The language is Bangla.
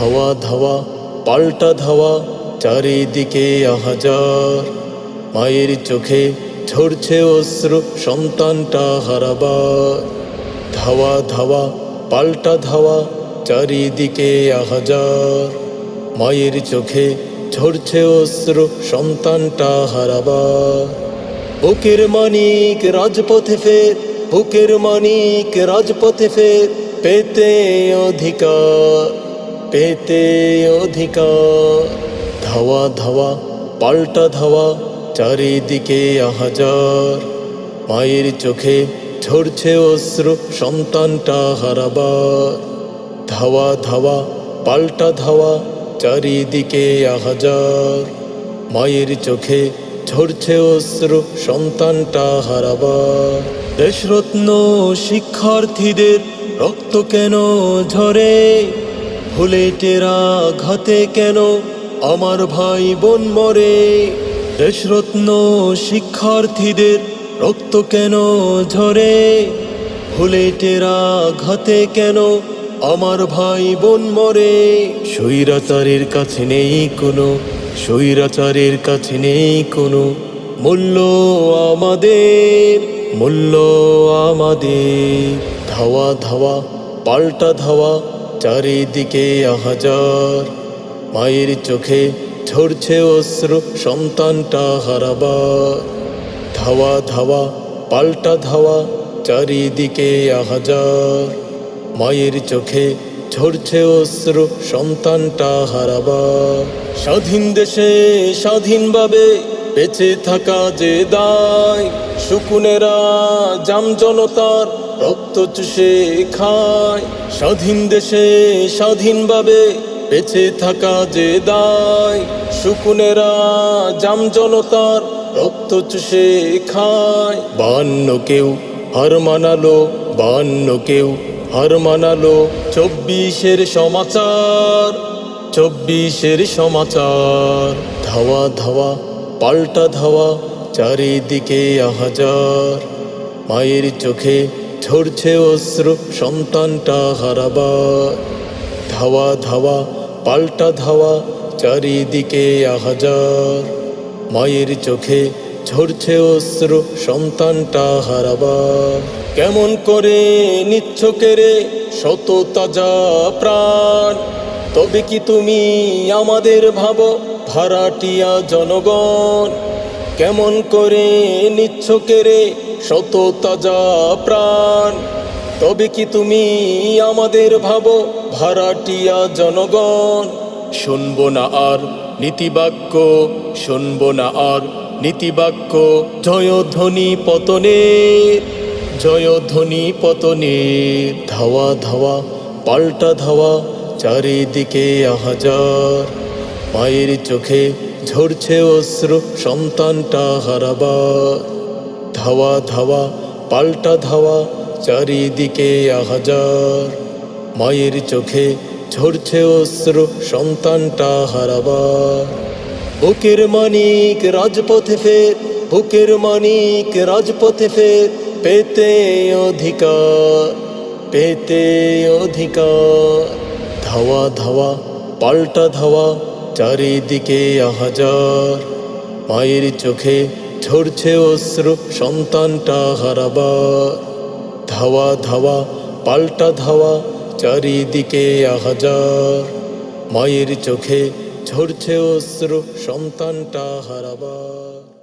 ধাওয়া ধাওয়া, পাল্টা ধাওয়া, চারিদিকে আহাজার। মায়ের চোখে ঝরছে অশ্রু, সন্তানটা হারাবার। ধাওয়া ধাওয়া, পাল্টা ধাওয়া, চারিদিকে আহাজার। মায়ের চোখে ঝরছে অশ্রু, সন্তানটা হারাবার। বুকের মানিক রাজপথে ফের, বুকের মানিক রাজপথে ফের, পেতে অধিকার। পেতে অধিকার ধাওয়া ধাওয়া পাল্টা ধাওয়া চারিদিকে আহাজার। মায়ের চোখে ঝরছে অশ্রু, সন্তানটা হারাবার। ধাওয়া ধাওয়া পাল্টা ধাওয়া চারিদিকে আহাজার। মায়ের চোখে ঝরছে অশ্রু, সন্তানটা হারাবার। দেশরত্ন শিক্ষার্থীদের রক্ত কেন ঝরে? ভুলে টেরা ঘাতে কেন? আমার ভাই বোন মরে। দেশরত্ন শিক্ষার্থীদের রক্ত কেন ঝরে? ভুলে টেরা ঘাতে কেন? আমার ভাই বোন মরে। স্বৈরাচারের কাছে নেই কোনো, স্বৈরাচারের কাছে নেই কোনো মূল্য আমাদের মূল্য আমাদের। ধাওয়া ধাওয়া, পাল্টা ধাওয়া চারিদিকে আহাজার। মায়ের চোখে ঝরছে অশ্রু, সন্তানটা হারাবার। ধাওয়া ধাওয়া, পাল্টা ধাওয়া, চারিদিকে আহাজার। মায়ের চোখে ঝরছে অশ্রু, সন্তানটা হারাবার। স্বাধীন দেশে স্বাধীনভাবে বেঁচে থাকা যে দায়, শুকুনেরা জাম জনতার রক্ত চুষে খায়। স্বাধীন দেশে স্বাধীনভাবে বেঁচে থাকা যে দায়। শুকুনেরা জাম জনতার রক্ত চুষে খায়। বান্ন কেউ হার মানালো, বান্ন কেউ হার মানালো। চব্বিশের সমাচার চব্বিশের সমাচার। ধাওয়া ধাওয়া, পাল্টা ধাওয়া, চারিদিকে আহাজার। মায়ের চোখে ঝরছে অশ্রু সন্তানটা হারাবার ধাওয়া ধাওয়া, পাল্টা ধাওয়া, চারিদিকে আহাজার। মায়ের চোখে ঝরছে অশ্রু সন্তানটা হারাবার কেমন করে নিচ্ছ কেড়ে শত তাজা প্রাণ। তবে কি তুমি আমাদের ভাবো ভাড়াটিয়া জনগণ? কেমন করে নিচ্ছ কেড়ে শত তাজা প্রাণ। তবে কি তুমি আমাদের ভাবো, ভাড়াটিয়া জনগণ? শুনব না আর নীতিবাক্য, শুনব না আর নীতিবাক্য। জয়ধ্বনি পতনের জয়ধ্বনি পতনের। ধাওয়া ধাওয়া, পাল্টা ধাওয়া, চারিদিকে আহাজার। মায়ের চোখে ঝরছে অশ্রু, সন্তানটা হারাবার। ধাওয়া ধাওয়া, পাল্টা ধাওয়া, চারিদিকে আহাজার। মায়ের চোখে ঝরছে অশ্রু, সন্তানটা হারাবার। বুকের মানিক রাজপথে ফের, বুকের মানিক রাজপথে ফের, পেতে অধিকার পেতে অধিকার। ধাওয়া ধাওয়া, পাল্টা ধাওয়া, চারিদিকে আহাজার। মায়ের চোখে ঝরছে অশ্রু সন্তানটা হারাবার ধাওয়া ধাওয়া, পাল্টা ধাওয়া, চারিদিকে আহাজার। মায়ের চোখে ঝরছে অশ্রু সন্তানটা হারাবার